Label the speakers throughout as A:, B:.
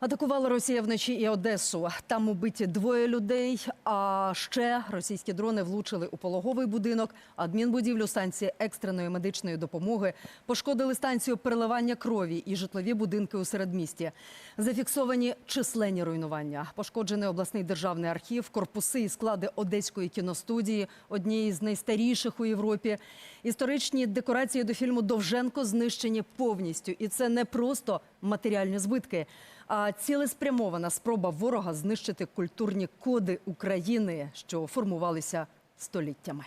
A: Атакувала Росія вночі і Одесу. Там убиті двоє людей. А ще російські дрони влучили у пологовий будинок, адмінбудівлю станції екстреної медичної допомоги, пошкодили станцію переливання крові і житлові будинки у середмісті. Зафіксовані численні руйнування. Пошкоджений обласний державний архів, корпуси і склади одеської кіностудії, однієї з найстаріших у Європі. Історичні декорації до фільму Довженко знищені повністю. І це не просто матеріальні збитки, цілеспрямована спроба ворога знищити культурні коди України, що формувалися століттями.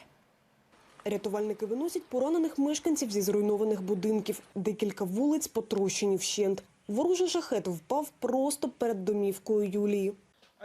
B: Рятувальники виносять поранених мешканців зі зруйнованих будинків. Декілька вулиць потрощені вщент. Ворожий шахет впав просто перед домівкою Юлії.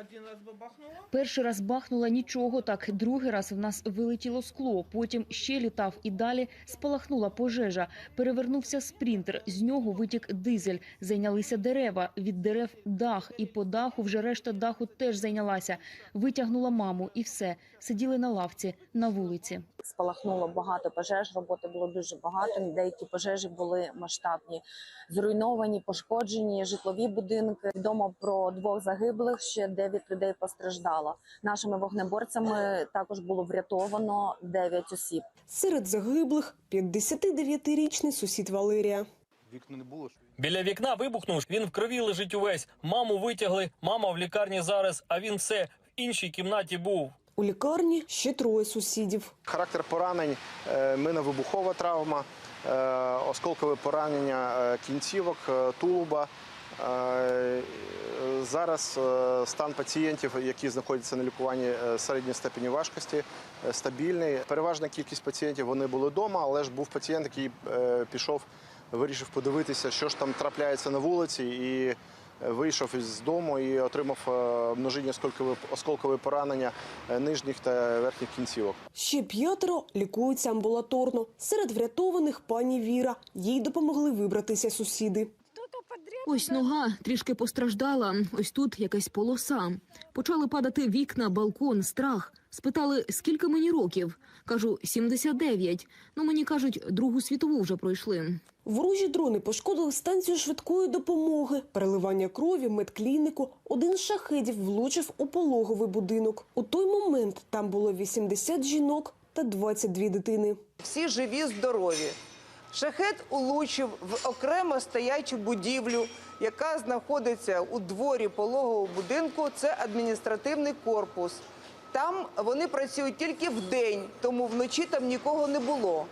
C: Один раз бабахнуло.
D: Перший раз бахнула нічого так, другий раз в нас вилетіло скло, потім ще літав і далі спалахнула пожежа. Перевернувся спринтер, з нього витік дизель, зайнялися дерева, від дерев дах, і по даху вже решта даху теж зайнялася. Витягнула маму і все, сиділи на лавці, на вулиці.
E: спалахнуло багато пожеж. Роботи було дуже багато. Деякі пожежі були масштабні, зруйновані, пошкоджені житлові будинки. Відомо про двох загиблих. Ще дев'ять людей постраждало. Нашими вогнеборцями також було врятовано дев'ять осіб.
B: Серед загиблих 59-річний сусід Валерія.
F: Вікна не було.
G: Біля вікна вибухнув, він в крові лежить увесь. Маму витягли, мама в лікарні зараз, а він все в іншій кімнаті був.
B: У лікарні ще троє сусідів.
F: Характер поранень, е, миновибухова травма, е, осколкове поранення е, кінцівок, тулуба. Зараз е, стан пацієнтів, які знаходяться на лікуванні е, середньої степені важкості, е, стабільний. Переважна кількість пацієнтів вони були вдома, але ж був пацієнт, який пішов, вирішив подивитися, що ж там трапляється на вулиці, і вийшов із дому і отримав множинні осколкові поранення нижніх та верхніх кінцівок.
B: Ще п'ятеро лікуються амбулаторно. Серед врятованих пані Віра. Їй допомогли вибратися сусіди.
H: Ось нога трішки постраждала. Ось тут якась полоса. Почали падати вікна, балкон, страх. Спитали, скільки мені років. Кажу, 79. Ну мені кажуть, другу світову вже пройшли.
B: Ворожі дрони пошкодили станцію швидкої допомоги, переливання крові, медклініку. Один з шахедів влучив у пологовий будинок. У той момент там було 80 жінок та 22 дитини.
C: Всі живі, здорові. Шахет улучив в окремо стоячу будівлю, яка знаходиться у дворі пологового будинку. Це адміністративний корпус. Там вони працюють тільки вдень, тому вночі там нікого не було.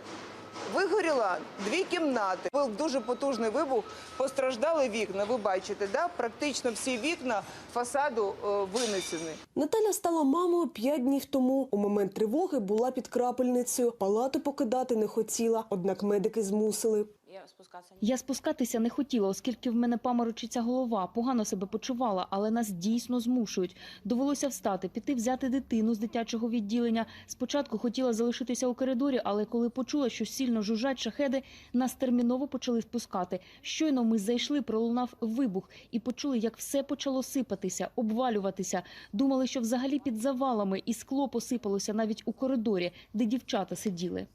C: Вигоріла дві кімнати. Був дуже потужний вибух. Постраждали вікна. Ви бачите, да? практично всі вікна фасаду е, винесені.
B: Наталя стала мамою п'ять днів тому. У момент тривоги була під крапельницею. Палату покидати не хотіла, однак медики змусили.
D: Я спускатися не хотіла, оскільки в мене паморочиться голова, погано себе почувала, але нас дійсно змушують. Довелося встати, піти взяти дитину з дитячого відділення. Спочатку хотіла залишитися у коридорі, але коли почула, що сильно жужжать шахеди, нас терміново почали впускати. Щойно ми зайшли, пролунав вибух і почули, як все почало сипатися, обвалюватися. Думали, що взагалі під завалами і скло посипалося навіть у коридорі, де дівчата сиділи.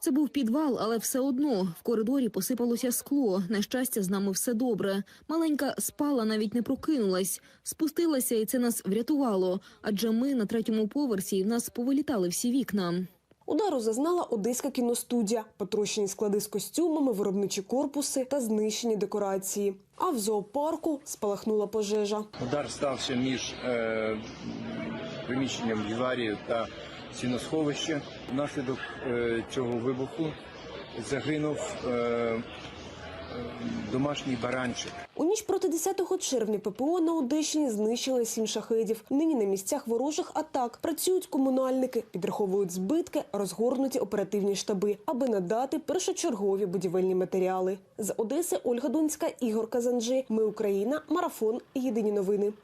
H: Це був підвал, але все одно в коридорі посипалося скло. На щастя, з нами все добре. Маленька спала, навіть не прокинулась. Спустилася, і це нас врятувало. Адже ми на третьому поверсі і в нас повилітали всі вікна.
B: Удару зазнала одеська кіностудія, потрощені склади з костюмами, виробничі корпуси та знищені декорації. А в зоопарку спалахнула пожежа.
I: Удар стався між е, приміщенням віварію та сіносховище. Внаслідок е, цього вибуху загинув е, е, домашній баранчик.
B: У ніч проти 10 червня ППО на Одещині знищили сім шахедів. Нині на місцях ворожих атак працюють комунальники, підраховують збитки, розгорнуті оперативні штаби, аби надати першочергові будівельні матеріали. З Одеси Ольга Донська, Ігор Казанджи. Ми Україна. Марафон. Єдині новини.